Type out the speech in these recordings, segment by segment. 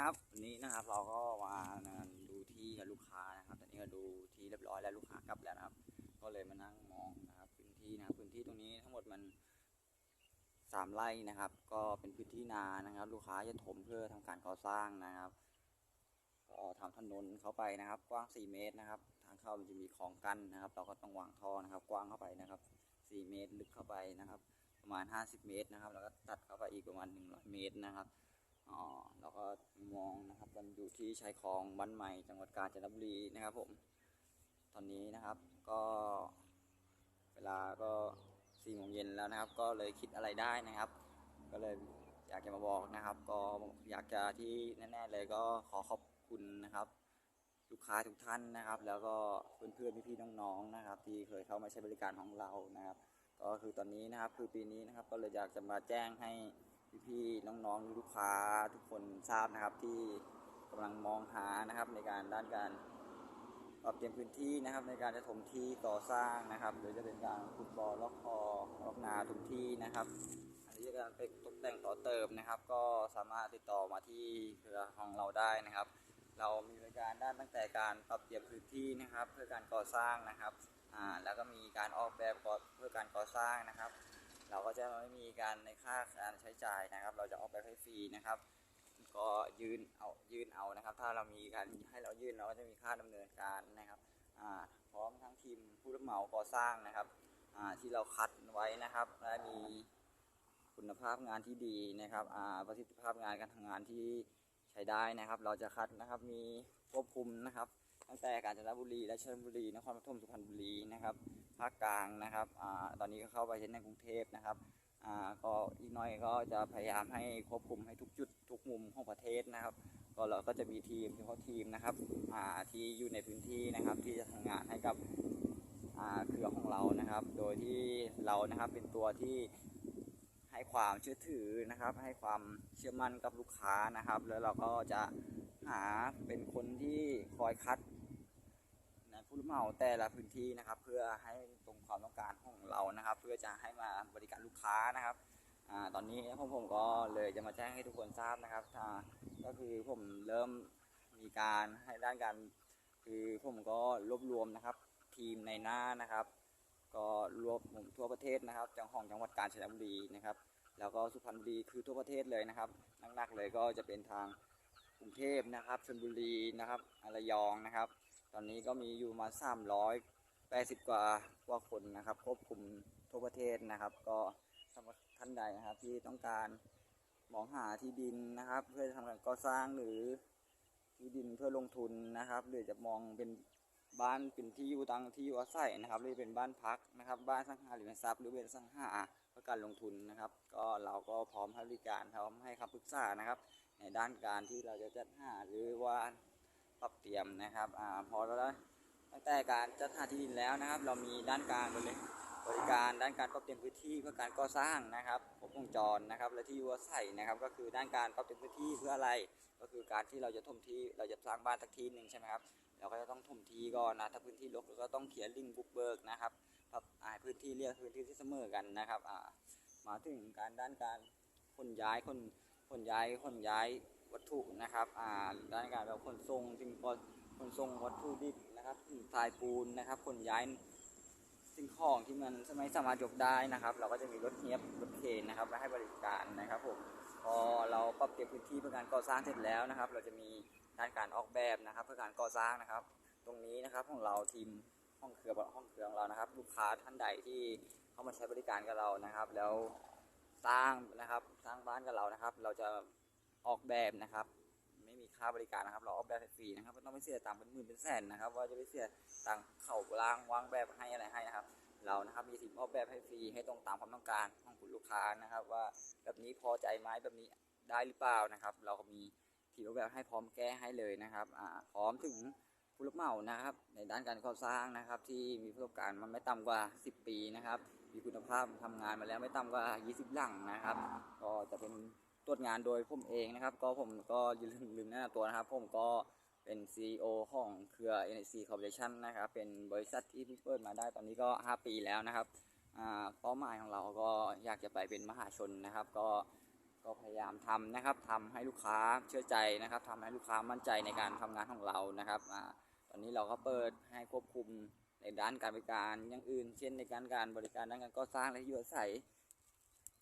ครับวันนี้นะครับเราก็มาดูที่กับลูกค้านะครับตอนนี้ก็ดูที่เรียบร้อยแล้วลูกค้ากลับแล้วนะครับ ก็เลยมานั่งมองนะครับพื้นที่นะครับพื้นที่ตรงนี้ทั้งหมดมันสามไร่นะครับ ก็เป็นพื้นที่นานะครับ ลูกค้าจะถมเพื่อทำการก่อสร้างนะครับก็ทำถนนเข้าไปนะครับ กว้าง4เมตรนะครับ ทางเข้ามันจะมีคลองกั้นนะครับ เราก็ต้องวางท่อนะครับ กว้างเข้าไปนะครับ4เมตรลึกเข้าไปนะครับ ประมาณ50เมตรนะครับ แล้วก็ตัดเข้าไปอีกประมาณ100เมตรนะครับ อ๋อเราก็มองนะครับมันอยู่ที่ชายคลองบ้านใหม่จังหวัดกาญจนบุรีนะครับผมตอนนี้นะครับก็เวลาก็สี่โมงเย็นแล้วนะครับ ก็เลยคิดอะไรได้นะครับ ก็เลยอยากจะมาบอกนะครับ ก็อยากจะที่แน่ๆเลยก็ขอขอบคุณนะครับ ลูกค้าทุกท่านนะครับ แล้วก็เพื่อนๆพี่ๆน้องๆนะครับ ที่เคยเข้ามาใช้บริการของเรานะครับ ก็คือตอนนี้นะครับคือปีนี้นะครับ ก็เลยอยากจะมาแจ้งให้พี่ๆ น้องๆลูกค้าทุกคนทราบนะครับที่กำลังมองหานะครับในการด้านการปรับเตรียมพื้นที่นะครับ ในการจะถมที่ก่อสร้างนะครับหรือจะเป็นการขุดบ่อล็อกคอล็อกนาทุกที่นะครับอันนี้จะการไปตกแต่งต่อเติมนะครับ ก็สามารถติดต่อมาที่เครือของเราได้นะครับ เรามีบริการด้านตั้งแต่การปรับเปลี่ยนพื้นที่นะครับ เพื่อการก่อสร้างนะครับอ่าแล้วก็มีการออกแบบเพื่อการก่อสร้างนะครับ เราก็จะไม่มีการในค่าการใช้จ่ายนะครับ เราจะออกแบบให้ฟรีนะครับ ก็ยืนเอายืนเอานะครับ ถ้าเรามีการให้เรายื่นเราก็จะมีค่าดำเนินการนะครับพร้อมทั้งทีมผู้รับเหมาก่อสร้างนะครับที่เราคัดไว้นะครับและมีคุณภาพงานที่ดีนะครับประสิทธิภาพงานการทำงานที่ใช้ได้นะครับ เราจะคัดนะครับมีควบคุมนะครับ ตั้งแต่กาญจนบุรีและชลบุรีนครปฐมสุพรรณบุรีนะครับ ภาคกลางนะครับอตอนนี้ก็เข้าไปเช่นในกรุงเทพนะครับก็อีกน่อยก็จะพยายามให้ควบคุมให้ทุกจุดทุกมุมของประเทศนะครับ ก็เราก็จะมีทีมเฉพาะทีมนะครับที่อยู่ในพื้นที่นะครับ ที่จะทำงานให้กับเครือของเรานะครับ โดยที่เรานะครับเป็นตัวที่ให้ความเชื่อถือนะครับ ให้ความเชื่อมั่นกับลูกค้านะครับ แล้วเราก็จะหาเป็นคนที่คอยคัด ผู้รับเหมาแต่ละพื้นที่นะครับ เพื่อให้ตรงความต้องการของเรานะครับ เพื่อจะให้มาบริการลูกค้านะครับอ่าตอนนี้ผมผมก็เลยจะมาแจ้งให้ทุกคนทราบนะครับถ้าก็คือผมเริ่มมีการให้ด้านการคือผมก็รวบรวมนะครับ ทีมในหน้านะครับ ก็รวบผมทั่วประเทศนะครับจังของจังหวัดกาญจนบุรีนะครับ แล้วก็สุพรรณบุรีคือทั่วประเทศเลยนะครับหนักๆเลยก็จะเป็นทางกรุงเทพนะครับชลบุรีนะครับระยองนะครับ ตอนนี้ก็มีอยู่มา380กว่ากว่าคนนะครับควบคุมทั่วประเทศนะครับ ก็สำหรับท่านใดนะครับที่ต้องการมองหาที่ดินนะครับ เพื่อทำการก่อสร้างหรือที่ดินเพื่อลงทุนนะครับ หรือจะมองเป็นบ้านเป็นที่อยู่ตังที่อยู่อาศัยนะครับ หรือเป็นบ้านพักนะครับ บ้านสังหาริมทรัพย์หรือเป็นสังหาเพื่อการลงทุนนะครับ ก็เราก็พร้อมให้บริการพร้อมให้คำปรึกษานะครับ ในด้านการที่เราจะจัดหาหรือว่า ปรับเตรียมนะครับอ่าพอแล้วตั้งแต่การจัดหาที่ดินแล้วนะครับ เรามีด้านกลารบริบริการด้านการปรับเตรียมพื้นที่เพื่อการก่อสร้างนะครับครบวงจรนะครับ และที่อยู่อาศัยนะครับ ก็คือด้านการปรับเตรียมพื้นที่เพื่ออะไร ก็คือการที่เราจะถมที่เราจะสร้างบ้านสักทีหนึ่งใช่ไหมครับเราก็จะต้องถมทีก่อนนะถ้าพื้นที่รกเราก็ต้องเขียนลิงบุกเบิกนะครับปรับอ่าพื้นที่เรียกพื้นที่ที่เสมอกันนะครับอ่ามาถึงการด้านการขนย้ายคนขนย้ายขนย้ายวัตถุนะครับอ่าด้านการแบบขนส่งสิ่งก่อขนส่งวัตถุดิบนะครับทรายปูนนะครับขนย้ายสิ่งของที่มันไม่สามารถยกได้นะครับ เราก็จะมีรถเฮียบรถเคนนะครับมาให้บริการนะครับผมพอเราปรับเปลี่ยนพื้นที่เพื่อการก่อสร้างเสร็จแล้วนะครับ เราจะมีด้านการออกแบบนะครับ เพื่อการก่อสร้างนะครับ ตรงนี้นะครับของเราทีมห้องเครือห้องเครือของเรานะครับ ลูกค้าท่านใดที่เข้ามาใช้บริการกับเรานะครับ แล้วสร้างนะครับสร้างบ้านกับเรานะครับ เราจะ ออกแบบนะครับ ไม่มีค่าบริการนะครับ เราออกแบบให้ฟรีนะครับไม่ต้องไปเสียตังค์เป็นหมื่นเป็นแสนนะครับ ว่าจะไปเสียตังค์เข่าล่างวางแบบให้อะไรให้นะครับ เรานะครับมีทีมออกแบบให้ฟรีให้ตรงตามความต้องการของคุณลูกค้านะครับ ว่าแบบนี้พอใจไหมแบบนี้ได้หรือเปล่านะครับ เราก็มีทีมออกแบบให้พร้อมแก้ให้เลยนะครับพร้อมถึงผู้รับเหมานะครับ ในด้านการก่อสร้างนะครับ ที่มีประสบการณ์มันไม่ต่ำกว่า 10 ปีนะครับ มีคุณภาพทำงานมาแล้วไม่ต่ำกว่า 20 หลังนะครับ ก็จะเป็น ตรวจงานโดยผมเองนะครับ ก็ผมก็อย่าลืมลืมแนะนำตัวนะครับ ผมก็เป็น CEO ของเครือ NC Corporation นะครับ เป็นบริษัทที่เพิ่งเปิดมาได้ตอนนี้ก็ 5 ปีแล้วนะครับอ่าเป้าหมายของเราก็อยากจะไปเป็นมหาชนนะครับ ก็ก็พยายามทำนะครับทำให้ลูกค้าเชื่อใจนะครับทำให้ลูกค้ามั่นใจในการทำงานของเรานะครับอ่าตอนนี้เราก็เปิดให้ควบคุมในด้านการบริการอย่างอื่น เช่นในการการบริการด้านการก่อสร้างและอยู่อาศัย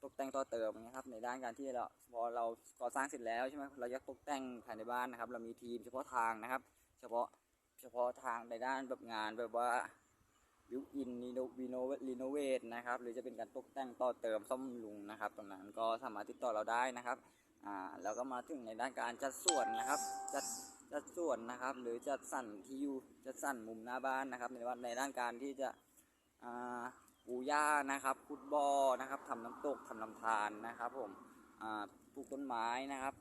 ตกแต่งต่อเติมนะครับในด้านการที่เราพอเราก่อสร้างเสร็จแล้วใช่ไหมเราจะตกแต่งภายในบ้านนะครับ เรามีทีมเฉพาะทางนะครับ เฉพาะเฉพาะทางในด้านแบบงานแบบว่าบิวอินรีโนวีโนรีโนเวทนะครับหรือจะเป็นการตกแต่งต่อเติมซ่อมบำรุงนะครับ ตรงนั้นก็สามารถติดต่อเราได้นะครับอ่าแล้วก็มาถึงในด้านการจัดส่วนนะครับจัดจัดส่วนนะครับ หรือจัดสรรที่อยู่จัดสรรมุมหน้าบ้านนะครับ ในว่าในด้านการที่จะอ่า ปูหญ้านะครับขุดบ่อนะครับทำน้ำตกทำลำธารนะครับ ผมปลูกต้นไม้นะครับ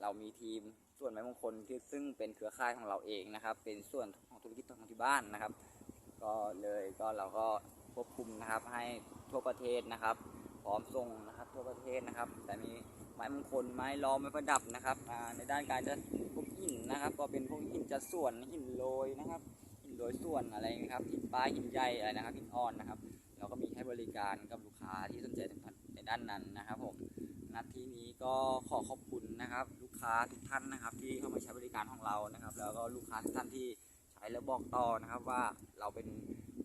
เรามีทีมส่วนไม้มงคลที่ซึ่งเป็นเครือข่ายของเราเองนะครับ เป็นส่วนของธุรกิจของที่บ้านนะครับ ก็เลยก็เราก็ควบคุมนะครับให้ทั่วประเทศนะครับ พร้อมส่งนะครับทั่วประเทศนะครับ แต่มีไม้มงคลไม้ล้อมไม้ประดับนะครับในด้านการจะพวกหินนะครับ ก็เป็นพวกหินจัดส่วนหินโรยนะครับหินโรยส่วนอะไรนะครับหินปลายหินใหญ่อะไรนะครับหินอ่อนนะครับ เราก็มีให้บริการกับลูกค้าที่สนใจในด้านนั้นนะครับผมนัดที่นี้ก็ขอขอบคุณนะครับ ลูกค้าทุกท่านนะครับ ที่เข้ามาใช้บริการของเรานะครับ แล้วก็ลูกค้าทุกท่านที่ใช้แล้วบอกต่อนะครับว่าเราเป็น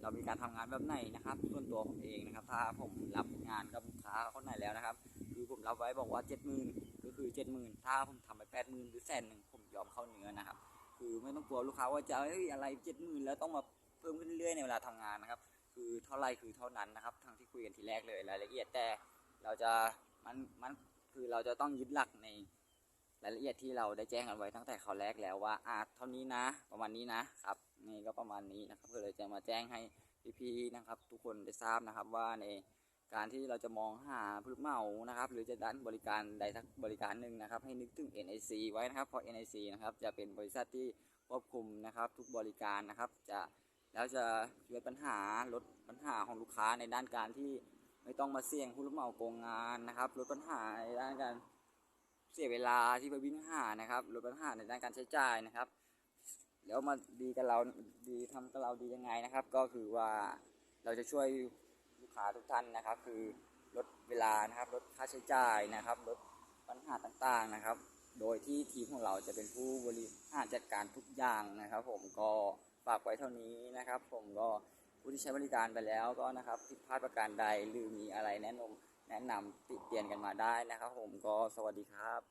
เรามีการทำงานแบบไหนนะครับส่วนตัวผมเองนะครับ ถ้าผมรับงานกับลูกค้าคนไหนแล้วนะครับ คือผมรับไว้บอกว่าเจ็ดหมื่นก็คือเจ็ดหมื่นถ้าผมทำไปแปดหมื่นหรือแสนหนึ่งผมยอมเข้าเนื้อนะครับ คือไม่ต้องกลัวลูกค้าว่าจะเอ้ยอะไรเจ็ดหมื่นแล้วต้องมาเพิ่มขึ้นเรื่อยๆในเวลาทำงานนะครับ คือเท่าไรคือเท่านั้นนะครับทั้งที่คุยกันทีแรกเลยรายละเอียดแต่เราจะมันมันคือเราจะต้องยึดหลักในรายละเอียดที่เราได้แจ้งกันไว้ตั้งแต่คราวแรกแล้วว่าอ่าเท่านี้นะ ประมาณนี้นะครับนี่ก็ประมาณนี้นะครับก็เลยจะมาแจ้งให้พี่ๆนะครับ ทุกคนได้ทราบนะครับว่าในการที่เราจะมองหาผู้เหมานะครับ หรือจะด้านบริการใดสักบริการหนึ่งนะครับ ให้นึกถึง NIC ไว้นะครับเพราะ NIC นะครับจะเป็นบริษัทที่ควบคุมนะครับ ทุกบริการนะครับจะ แล้วจะลดปัญหาลดปัญหาของลูกค้าในด้านการที่ไม่ต้องมาเสี่ยงผู้รับเหมาโกงงานนะครับลดปัญหาในด้านการเสียเวลาที่ไปวิ่งหานะครับลดปัญหาในด้านการใช้จ่ายนะครับ แล้วมาดีกับเราดีทำกับเราดียังไงนะครับ ก็คือว่าเราจะช่วยลูกค้าทุกท่านนะครับ คือลดเวลานะครับลดค่าใช้จ่ายนะครับลดปัญหาต่างๆนะครับ โดยที่ทีมของเราจะเป็นผู้บริหารจัดการทุกอย่างนะครับ ผมก็ ฝากไว้เท่านี้นะครับ ผมก็ผู้ที่ใช้บริการไปแล้วก็นะครับผิดพลาดประการใดหรือมีอะไรแนะนำแนะนำติเตียนกันมาได้นะครับ ผมก็สวัสดีครับ